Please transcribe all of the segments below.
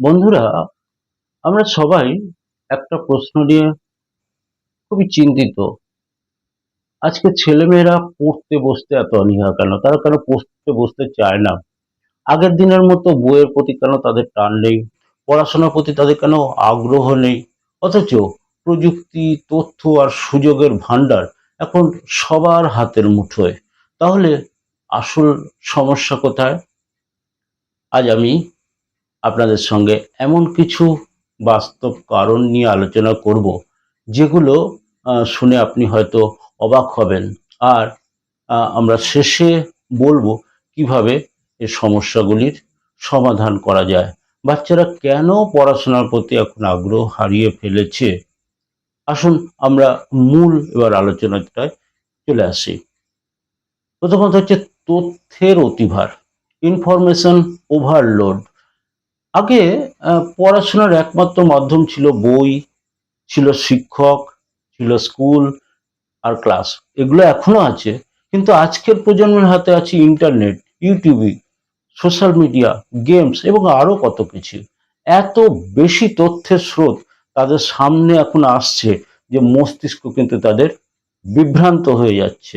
বন্ধুরা, আমরা সবাই একটা প্রশ্ন নিয়ে খুবই চিন্তিত। আজকে ছেলেমেয়েরা পড়তে বসতে এত অনীহা কেন? তারা কেন পড়তে বসতে চায় না? আগের দিনের মতো বইয়ের প্রতি কেন তাদের টান নেই? পড়াশোনার প্রতি তাদের কেন আগ্রহ নেই? অথচ প্রযুক্তি, তথ্য আর সুযোগের ভান্ডার এখন সবার হাতের মুঠোয়। তাহলে আসল সমস্যা কোথায়? আজ আমি আপনাদের সঙ্গে এমন কিছু বাস্তব কারণ নিয়ে আলোচনা করব, যেগুলো শুনে আপনি হয়তো অবাক হবেন। আর আমরা শেষে বলব কীভাবে এই সমস্যাগুলির সমাধান করা যায়। বাচ্চারা কেন পড়াশোনার প্রতি এখন আগ্রহ হারিয়ে ফেলেছে? আসুন আমরা মূল এবার আলোচনাটায় চলে আসি। প্রথমত হচ্ছে তথ্যের অতিভার ইনফরমেশন ওভারলোড আগে পড়াশোনার একমাত্র মাধ্যম ছিল বই, ছিল শিক্ষক, ছিল স্কুল আর ক্লাস। এগুলো এখনও আছে, কিন্তু আজকের প্রজন্মের হাতে আছে ইন্টারনেট, ইউটিউবে, সোশ্যাল মিডিয়া, গেমস এবং আরও কত কিছু। এত বেশি তথ্যের স্রোত তাদের সামনে এখন আসছে যে মস্তিষ্ক কিন্তু তাদের বিভ্রান্ত হয়ে যাচ্ছে।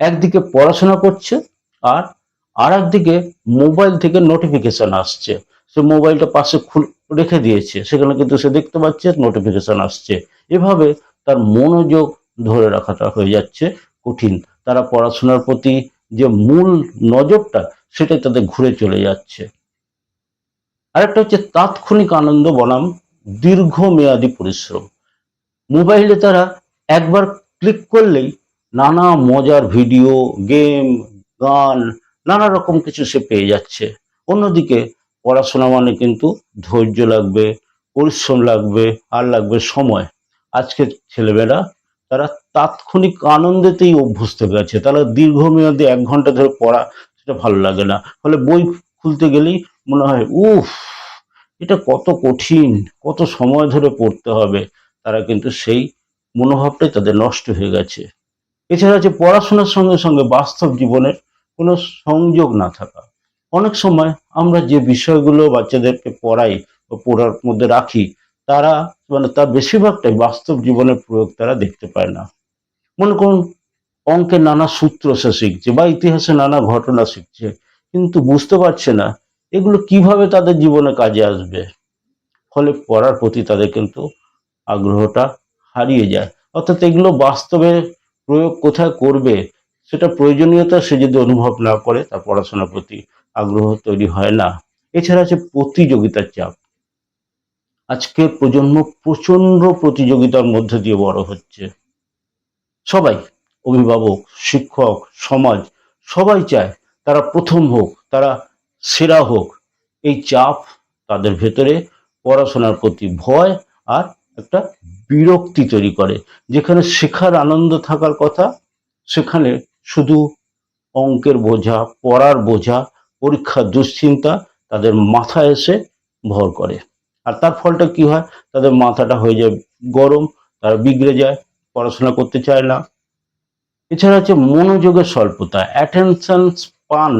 একদিকে পড়াশোনা করছে আর আর একদিকে মোবাইল থেকে নোটিফিকেশন আসছে। সে মোবাইলটা পাশে খুল রেখে দিয়েছে, সেখানে কিন্তু সে দেখতে পাচ্ছে নোটিফিকেশন আসছে। এভাবে তার মনোযোগ ধরে রাখাটা হয়ে যাচ্ছে কঠিন। তারা পড়াশোনার প্রতি যে মূল নজরটা, সেটাই তাদের ঘুরে চলে যাচ্ছে। আরেকটা হচ্ছে তাৎক্ষণিক আনন্দ বনাম, দীর্ঘমেয়াদী পরিশ্রম। মোবাইলে তারা একবার ক্লিক করলেই নানা মজার ভিডিও, গেম, গান, নানা রকম কিছু সে পেয়ে যাচ্ছে। অন্যদিকে পড়াশোনা মানে কিন্তু ধৈর্য লাগবে, পরিশ্রম লাগবে, আর লাগবে সময়। আজকের ছেলেমেয়েরা, তারা তাৎক্ষণিক আনন্দেতেই অভ্যস্ত গেছে। তারা দীর্ঘমেয়াদী এক ঘণ্টা ধরে পড়া সেটা ভালো লাগে না। ফলে বই খুলতে গেলেই মনে হয়, উফ, এটা কত কঠিন, কত সময় ধরে পড়তে হবে। তারা কিন্তু সেই মনোভাবটাই তাদের নষ্ট হয়ে গেছে। এছাড়া হচ্ছে পড়াশোনার সঙ্গে সঙ্গে বাস্তব জীবনের কোনো সংযোগ না থাকা। অনেক সময় আমরা যে বিষয়গুলো বাচ্চাদেরকে পড়াই বা পড়ার মধ্যে রাখি, তারা মানে তার বেশিরভাগটাই বাস্তব জীবনের প্রয়োগ তারা দেখতে পায় না। মনে করুন অঙ্কের নানা সূত্র সে শিখছে বা ইতিহাসে নানা ঘটনা শিখছে, কিন্তু বুঝতে পারছে না এগুলো কীভাবে তাদের জীবনে কাজে আসবে। ফলে পড়ার প্রতি তাদের কিন্তু আগ্রহটা হারিয়ে যায়। অর্থাৎ এগুলো বাস্তবে প্রয়োগ কোথায় করবে, সেটা প্রয়োজনীয়তা সে যদি অনুভব না করে তার পড়াশোনার প্রতি আগ্রহ তৈরি হয় না। এছাড়া আছে প্রতিযোগিতার চাপ। আজকের প্রজন্ম প্রচণ্ড প্রতিযোগিতার মধ্যে দিয়ে বড় হচ্ছে। সবাই, অভিভাবক, শিক্ষক, সমাজ, সবাই চায় তারা প্রথম হোক, তারা সেরা হোক। এই চাপ তাদের ভেতরে পড়াশোনার প্রতি ভয় আর একটা বিরক্তি তৈরি করে। যেখানে শেখার আনন্দ থাকার কথা, সেখানে শুধু অঙ্কের বোঝা, পড়ার বোঝা পরীক্ষার দুশ্চিন্তা তাদের মাথায় এসে ভর করে। আর তার ফলটা কি হয়? তাদের মাথাটা হয়ে যায় গরম, তারা বিগড়ে যায়, পড়াশোনা করতে চায় না। এছাড়া হচ্ছে মনোযোগের স্বল্পতা অ্যাটেনশন স্পান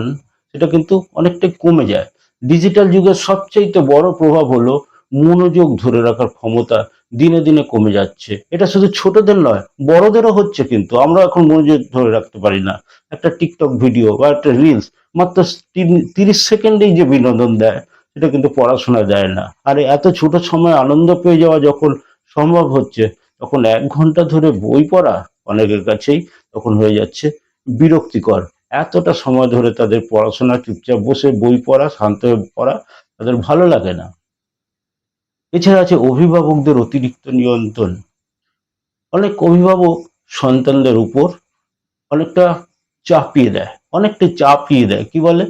সেটা কিন্তু অনেকটাই কমে যায়। ডিজিটাল যুগের সবচাইতে বড় প্রভাব হলো মনোযোগ ধরে রাখার ক্ষমতা দিনে দিনে কমে যাচ্ছে। এটা শুধু ছোটদের নয়, বড়দেরও হচ্ছে কিন্তু। আমরা এখন মনোযোগ ধরে রাখতে পারি না। একটা টিকটক ভিডিও বা একটা রিলস মাত্র তিরিশ সেকেন্ডেই যে বিনোদন দেয়, সেটা কিন্তু পড়াশোনা দেয় না। আর এত ছোট সময় আনন্দ পেয়ে যাওয়া যখন সম্ভব হচ্ছে, তখন এক ঘণ্টা ধরে বই পড়া অনেকের কাছেই তখন হয়ে যাচ্ছে বিরক্তিকর। এতটা সময় ধরে তাদের পড়াশোনা চুপচাপ বসে বই পড়া, শান্ত পড়া, তাদের ভালো লাগে না। এছাড়া আছে অভিভাবকদের অতিরিক্ত নিয়ন্ত্রণ। অনেক অভিভাবক সন্তানদের উপর অনেকটা চাপিয়ে দেয়। অনেকটা চাপিয়ে দেয়। কি বলে?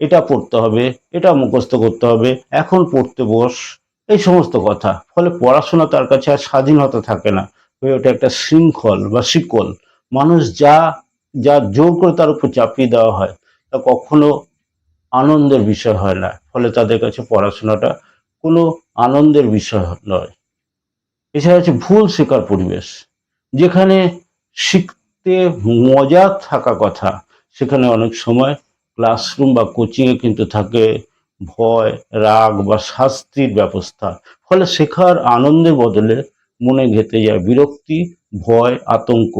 এটা পড়তে হবে, এটা মুখস্থ করতে হবে, এখন পড়তে বস, এই সমস্ত কথা। ফলে পড়াশোনা তার কাছে আর স্বাধীনতা থাকে না। হয়ে ওঠে একটা শৃঙ্খল বা শিকল। মানুষ যা যা জোর করে তার উপর চাপিয়ে দেওয়া হয়, তা কখনো আনন্দের বিষয় হয় না। ফলে তাদের কাছে পড়াশোনাটা কোনো আনন্দের বিষয় নয়। এছাড়া হচ্ছে ভুল শেখার পরিবেশ। যেখানে শিখতে মজা থাকা কথা সেখানে অনেক সময় ক্লাসরুম বা কোচিংয়ে কিন্তু থাকে ভয়, রাগ বা শাস্তির ব্যবস্থা। ফলে শেখার আনন্দের বদলে মনে ঘেঁটে যায় বিরক্তি, ভয়, আতঙ্ক।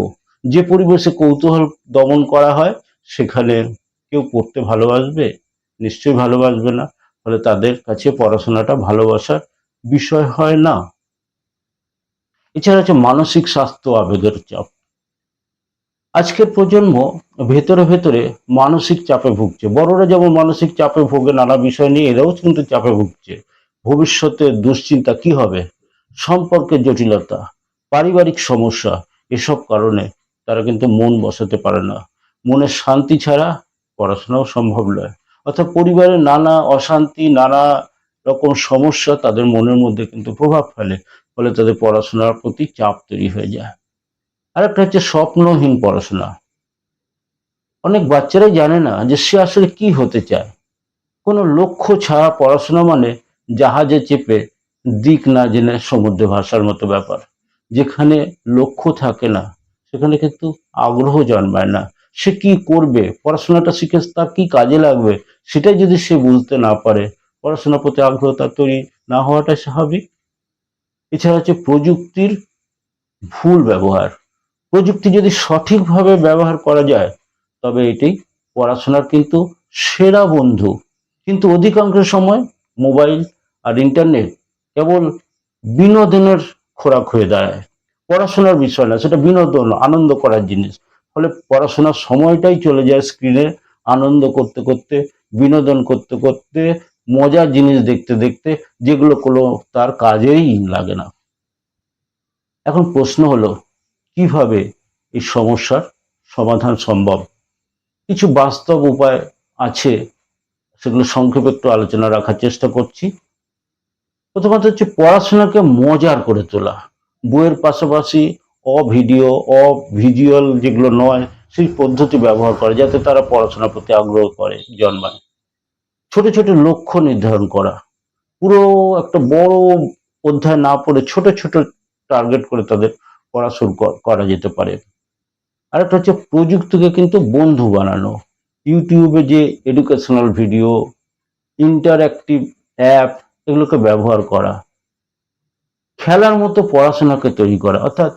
যে পরিবেশে কৌতূহল দমন করা হয়, সেখানে কেউ পড়তে ভালোবাসবে? নিশ্চয়ই ভালোবাসবে না। ফলে তাদের কাছে পড়াশোনাটা ভালোবাসার বিষয় হয় না। এছাড়া হচ্ছে মানসিক স্বাস্থ্য আবেগের চাপ। আজকের প্রজন্ম ভেতরে ভেতরে মানসিক চাপে ভুগছে। বড়রা যেমন মানসিক চাপে ভোগে, নানা বিষয় নিয়ে এরাও কিন্তু চাপে ভুগছে। ভবিষ্যতে দুশ্চিন্তা কি হবে? সম্পর্কের জটিলতা, পারিবারিক সমস্যা, এসব কারণে তারা কিন্তু মন বসাতে পারে না। মনের শান্তি ছাড়া পড়াশোনাও সম্ভব নয়। অর্থাৎ পরিবারের নানা অশান্তি, নানা রকম সমস্যা তাদের মনের মধ্যে কিন্তু প্রভাব ফেলে, ফলে তাদের পড়াশোনার প্রতি চাপ তৈরি হয়ে যায়। আরেকটা হচ্ছে স্বপ্নহীন পড়াশোনা। অনেক বাচ্চারাই জানে না যে সে আসলে কি হতে চায়। কোনো লক্ষ্য ছাড়া পড়াশোনা মানে জাহাজে চেপে দিক না জেনে সমুদ্রে ভাষার মতো ব্যাপার। যেখানে লক্ষ্য থাকে না, সেখানে কিন্তু আগ্রহ জন্মায় না। সে কি করবে? পড়াশোনাটা শিখে তার কি কাজে লাগবে? সেটাই যদি সে বুঝতে না পারে, পড়াশোনার প্রতি আগ্রহ তার তৈরি না হওয়াটাই স্বাভাবিক। এছাড়া হচ্ছে প্রযুক্তির ভুল ব্যবহার। প্রযুক্তি যদি সঠিকভাবে ব্যবহার করা যায়, তবে এটি পড়াশোনার কিন্তু সেরা বন্ধু। কিন্তু অধিকাংশ সময় মোবাইল আর ইন্টারনেট কেবল বিনোদনের খোরাক হয়ে দাঁড়ায়। পড়াশোনার বিষয় না, সেটা বিনোদন, আনন্দ করার জিনিস। ফলে পড়াশোনার সময়টাই চলে যায় স্ক্রিনে আনন্দ করতে করতে, বিনোদন করতে করতে, মজার জিনিস দেখতে দেখতে, যেগুলো কোনো তার কাজেই লাগে না। এখন প্রশ্ন হলো কীভাবে এই সমস্যার সমাধান সম্ভব? কিছু বাস্তব উপায় আছে, সেগুলো সংক্ষেপে একটু আলোচনা রাখার চেষ্টা করছি। প্রথমত হচ্ছে পড়াশোনাকে মজার করে তোলা। বইয়ের পাশাপাশি অভিডিও, অভিজুয়াল যেগুলো নয়, সেই পদ্ধতি ব্যবহার করে, যাতে তারা পড়াশোনার প্রতি আগ্রহ করে, জন্মায়। ছোট ছোট লক্ষ্য নির্ধারণ করা। পুরো একটা বড় অধ্যায় না পড়ে ছোট ছোট টার্গেট করে তাদের পড়া শুরু করা যেতে পারে। আরেকটা হচ্ছে প্রযুক্তিকে কিন্তু বন্ধু বানানো। ইউটিউবে যে এডুকেশনাল ভিডিও ইন্টারঅ্যাক্টিভ অ্যাপ এগুলোকে ব্যবহার করা। খেলার মতো পড়াশোনাকে তৈরি করা। অর্থাৎ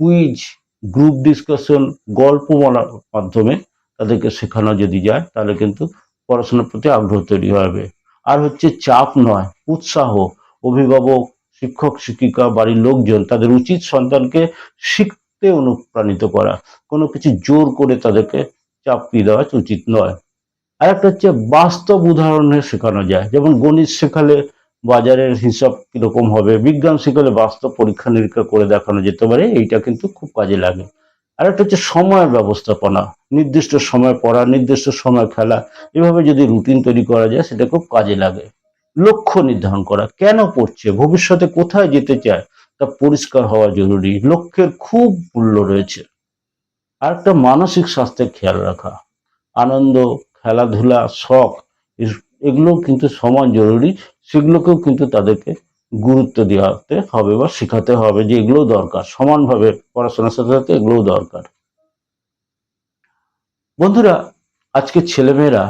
কুইজ গ্রুপ ডিসকাশন গল্প বলার মাধ্যমে তাদেরকে শেখানো যদি যায়, তাহলে কিন্তু পড়াশোনার প্রতি আগ্রহ তৈরি হবে। আর হচ্ছে চাপ নয়, উৎসাহ, অভিভাবক শিক্ষক, শিক্ষিকা, বাড়ির লোকজন তাদের উচিত সন্তানকে শিখতে অনুপ্রাণিত করা। কোনো কিছু জোর করে তাদেরকে চাপিয়ে দেওয়া উচিত নয়। আরেকটা হচ্ছে বাস্তব উদাহরণে শেখানো যায়। যেমন গণিত শেখালে বাজারের হিসাব কীরকম হবে, বিজ্ঞান শেখালে বাস্তব পরীক্ষা নিরীক্ষা করে দেখানো যেতে পারে, এইটা কিন্তু খুব কাজে লাগে। আরেকটা হচ্ছে সময় ব্যবস্থাপনা, নির্দিষ্ট সময় পড়া, নির্দিষ্ট সময় খেলা, এভাবে যদি রুটিন তৈরি করা যায় সেটা খুব কাজে লাগে। লক্ষ্য নির্ধারণ করা। কেন পড়ছে? ভবিষ্যতে কোথায় যেতে চায়? তা পরিষ্কার হওয়া জরুরি। লক্ষ্যের খুব মূল্য রয়েছে। আর একটা মানসিক স্বাস্থ্যের খেয়াল রাখা। আনন্দ, খেলাধুলা, শখ এগুলো কিন্তু সমান জরুরি। সেগুলোকেও কিন্তু তাদেরকে গুরুত্ব দেওয়াতে হবে বা শেখাতে হবে যে এগুলোও দরকার। সমানভাবে পড়াশোনার সাথে সাথে এগুলোও দরকার। বন্ধুরা, আজকে ছেলেমেয়েরা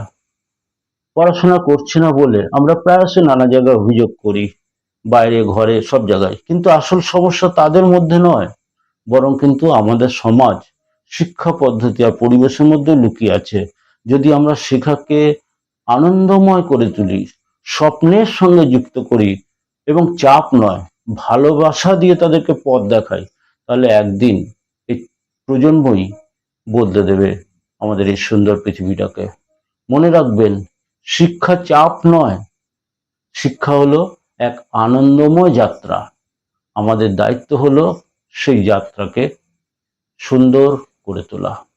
পড়াশোনা করছে না বলে আমরা প্রায়শই নানা জায়গায় অভিযোগ করি, বাইরে, ঘরে, সব জায়গায়। কিন্তু আসল সমস্যা তাদের মধ্যে নয়, বরং কিন্তু আমাদের সমাজ, শিক্ষা পদ্ধতি আর পরিবেশের মধ্যে লুকিয়ে আছে। যদি আমরা শেখাকে আনন্দময় করে তুলি, স্বপ্নের সঙ্গে যুক্ত করি, এবং চাপ নয়, ভালোবাসা দিয়ে তাদেরকে পথ দেখাই, তাহলে একদিন এই প্রজন্মই বদলে দেবে আমাদের এই সুন্দর পৃথিবীটাকে। মনে রাখবেন শিক্ষা চাপ নয়। শিক্ষা হলো এক আনন্দময় যাত্রা। আমাদের দায়িত্ব হলো সেই যাত্রাকে সুন্দর করে তোলা।